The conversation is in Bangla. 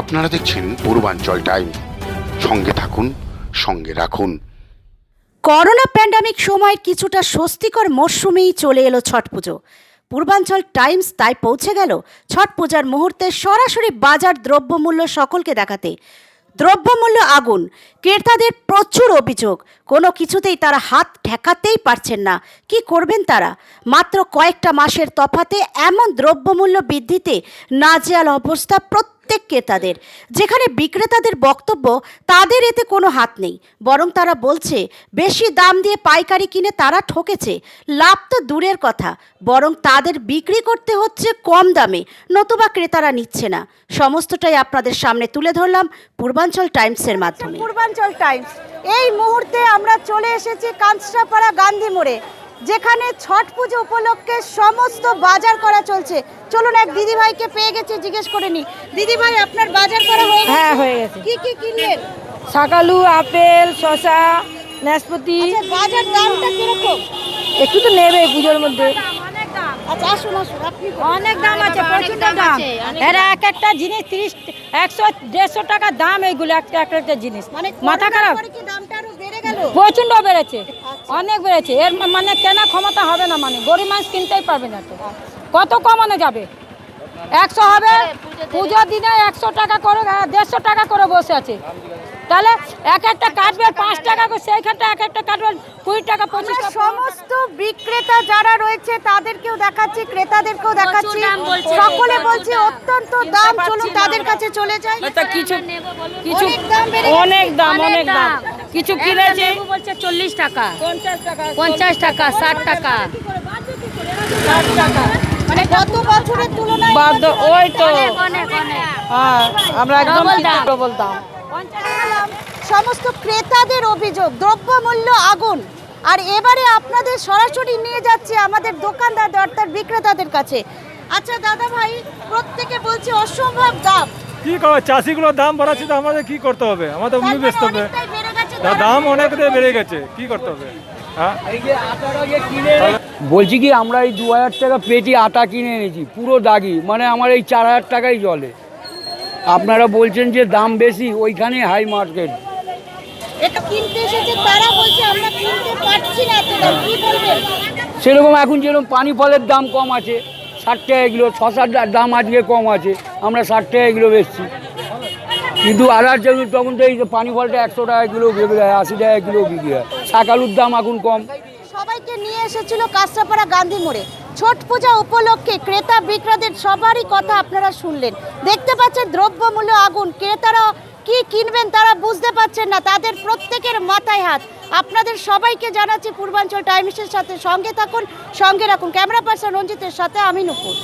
আপনারা দেখছেন পূর্বাঞ্চল টাইম। সঙ্গে থাকুন, সঙ্গে রাখুন। করোনা প্যান্ডামিক সময় কিছুটা স্বস্তিকর মরশুমেই চলে এলো ছট পুজো। পূর্বাঞ্চল টাইমস তাই পৌঁছে গেল ছট পূজার মুহূর্তে সরাসরি বাজার দ্রব্যমূল্য সকলকে দেখাতে। দ্রব্যমূল্য আগুন, ক্রেতাদের প্রচুর অভিযোগ। কোনো কিছুতেই তারা হাত ঠেকাতেই পারছেন না। কি করবেন তারা? মাত্র কয়েকটা মাসের তফাতে এমন দ্রব্যমূল্য বৃদ্ধিতে নাজেয়াল অবস্থা প্রত্যেক ক্রেতাদের যেখানে বিক্রেতাদের বক্তব্য, তাদের এতে কোনো হাত নেই। বরং তারা বলছে, বেশি দাম দিয়ে পাইকারি কিনে তারা ঠকেছে। লাভ তো দূরের কথা। বরং তাদের বিক্রি করতে হচ্ছে কম দামে, নতুবা ক্রেতারা নিচ্ছে না। সমস্তটাই আপনাদের সামনে তুলে ধরলাম পূর্বাঞ্চল টাইমসের মাধ্যমে। পূর্বাঞ্চল টাইমস। এই মুহূর্তে আমরা চলে এসেছি কাঁচরাপাড়া গান্ধী মোড়ে। যেখানে ছট পুজো উপলক্ষে সমস্ত বাজার করা চলছে। চলুন এক দিদিভাইকে পেয়ে গেছে জিজ্ঞেস করে নি। দিদিভাই আপনার বাজার করা হয়ে গেছে? হ্যাঁ হয়ে গেছে। কি কি কিনলেন? শাকালু আপেল শশা নাশপাতি। আচ্ছা বাজার দামটা কীরকম? একটু তো নেবে পুজোর মধ্যে। আচ্ছা আসুন আসুন আপনি অনেক দাম আছে প্রচুর দাম এরা এক একটা জিনিস তিরিশ একশো দেড়শো টাকা দাম এইগুলো একটা একটা জিনিস। মানে মাথা খারাপ। পরে কি দামটা আরও বেড়ে গেল? প্রচণ্ড বেড়েছে। অনেক বেড়েছে। এর মানে কেনা ক্ষমতা হবে না মানে। গরিব মানুষ কিনতেই পারবে না তো। কত কমানো যাবে? একশো হবে। পুজোর দিনে একশো টাকা করে দেড়শো টাকা করে বসে আছে। তাহলে এক একটা কাটবে পাঁচ টাকা করে সেইখানটা এক একটা কাটবে কুড়ি টাকা পঁচিশ সমস্ত বিক্রেতা যারা রয়েছে তাদেরকেও দেখাচ্ছি ক্রেতাদেরকেও দেখাচ্ছি। সকলে বলছে অত্যন্ত দাম চলুন তাদের কাছে চলে যায় কিছু কিছু অনেক দাম বেড়ে অনেক দাম। অনেক দাম। কিছু কিনেছে। বলছে চল্লিশ টাকা। পঞ্চাশ টাকা ষাট টাকা। ষাট টাকা। মানে গত বছরের তুলনায় ওই তো। অনেক অনেক হ্যাঁ আমরা একদম ডবল দাম। সমস্ত ক্রেতাদের অভিযোগ দ্রব্যমূল্য আগুন। আর এবারে আপনাদের সরাসরি নিয়ে যাচ্ছে আমাদের দোকানদার অর্থাৎ বিক্রেতাদের কাছে। আচ্ছা দাদা ভাই প্রত্যেকে বলছে অসম্ভব দাম। কি করব চাষিগুলোর দাম বাড়াচ্ছে তো আমাদের কি করতে হবে? আমাদের বেচতে হবে। দাম অনেক বেড়ে গেছে। কি করতে হবে? হ্যাঁ? বলছি কি আমরা এই দু হাজার টাকা পেটি আটা কিনে এনেছি পুরো দাগি মানে আমার এই চার হাজার টাকাই চলে আপনারা বলছেন যে দাম বেশি ওইখানে হাই মার্কেট। এটা কিনতে এসেছে তারা বলছে আমরা কিনতে পারছি না এত দাম কি বলবেন সেরকম এখন যেরকম পানি ফলের দাম কম আছে ষাট টাকা কিলো শশার দা- দাম আজকে কম আছে আমরা ষাট টাকা কিলো বেচছি। কিন্তু আধার জমি তখন তো এই যে পানি ফলটা একশো টাকা কিলো বিক্রি হয় আশি টাকা কিলো বিক্রি হয়। শাকালুর দাম এখন কম। সবাইকে নিয়ে এসেছিল কাঁচরাপাড়া গান্ধী মোড়ে। ছট পূজা উপলক্ষে ক্রেতা বিক্রেতাদের সবারই কথা আপনারা শুনলেন। দেখতে পাচ্ছেন দ্রব্যমূল্য আগুন। ক্রেতারা কি কিনবেন তারা বুঝতে পারছেন না। তাদের প্রত্যেকের মাথায় হাত। আপনাদের সবাইকে জানাচ্ছি পূর্বাঞ্চল টাইমসের সাথে সঙ্গে থাকুন, সঙ্গে রাখুন। ক্যামেরা পার্সন রঞ্জিতের সাথে আমি নুপুর।